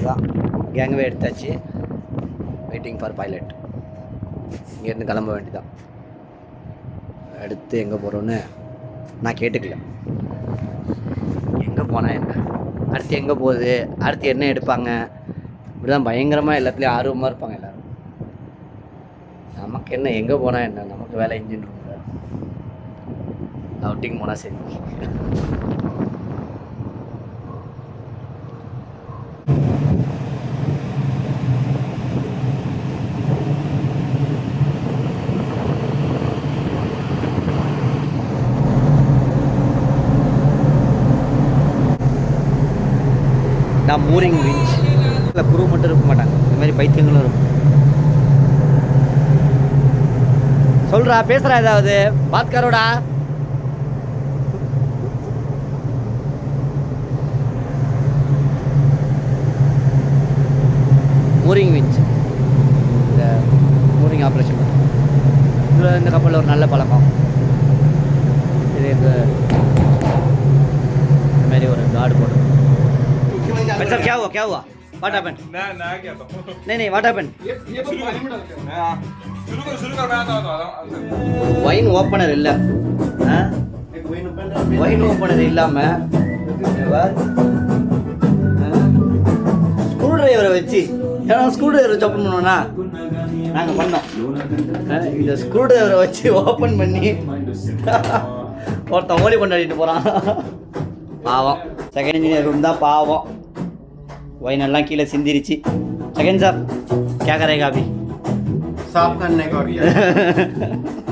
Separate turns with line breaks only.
அவ்வளோதான் கேங்கவே எடுத்தாச்சு. Waiting for pilot இங்கேருந்து கிளம்ப வேண்டியதான் அடுத்து எங்கே போகிறோன்னு நான் கேட்டுக்கல. எங்கே போனால் என்ன? அடுத்து எங்கே போகுது? அடுத்து என்ன எடுப்பாங்க? இப்படி தான் பயங்கரமாக எல்லாத்துலேயும் ஆர்வமாக இருப்பாங்க எல்லோரும். நமக்கு என்ன எங்கே போனால் என்ன? நமக்கு வேலை இன்ஜின் ரூமில் அவுட்டிங் போனால் சரி. நான் மூரிங் பீச் இல்லை குரு மட்டும் இருக்க மாட்டாங்க. இந்த மாதிரி பைத்தியங்களும் இருக்கும். சொல்றா பேசுறா ஏதாவது? பாத்காரோடா மூரிங் விஞ்ச் இந்த மூரிங் ஆப்ரேஷன் இதில் இந்த கப்பலில் ஒரு நல்ல பழக்கம். இது இந்த மாதிரி ஒரு கார்டு போட்டு भाई साहब क्या हुआ क्या हुआ व्हाट हैपेंड
मैं मैं क्या था
नहीं नहीं व्हाट हैपेंड
हाँ, शुरू कर शुरू कर मैं आता हूँ, आता हूँ
ஒயின் ஓப்பனர் இல்லை ஒயின் ஓப்பனர் இல்லாமல் ஸ்க்ரூ டிரைவரை வச்சு ஏன்னா ஸ்க்ரூ டிரைவரை வச்சு ஓப்பன் பண்ணுவோம்னா நாங்கள் பண்ணோம் ஆ, இந்த ஸ்க்ரூ டிரைவரை வச்சு ஓப்பன் பண்ணி ஒருத்தன் ஓடி கொண்டாடிட்டு போகிறான் பாவம் செகண்ட் இன்ஜினியர் ரூம் தான் பாவம் ஒயினெல்லாம் கீழே சிந்திருச்சு. செகண்ட் சாப்.
கேக்கரே காபி. சாப் கண்ணே காபி.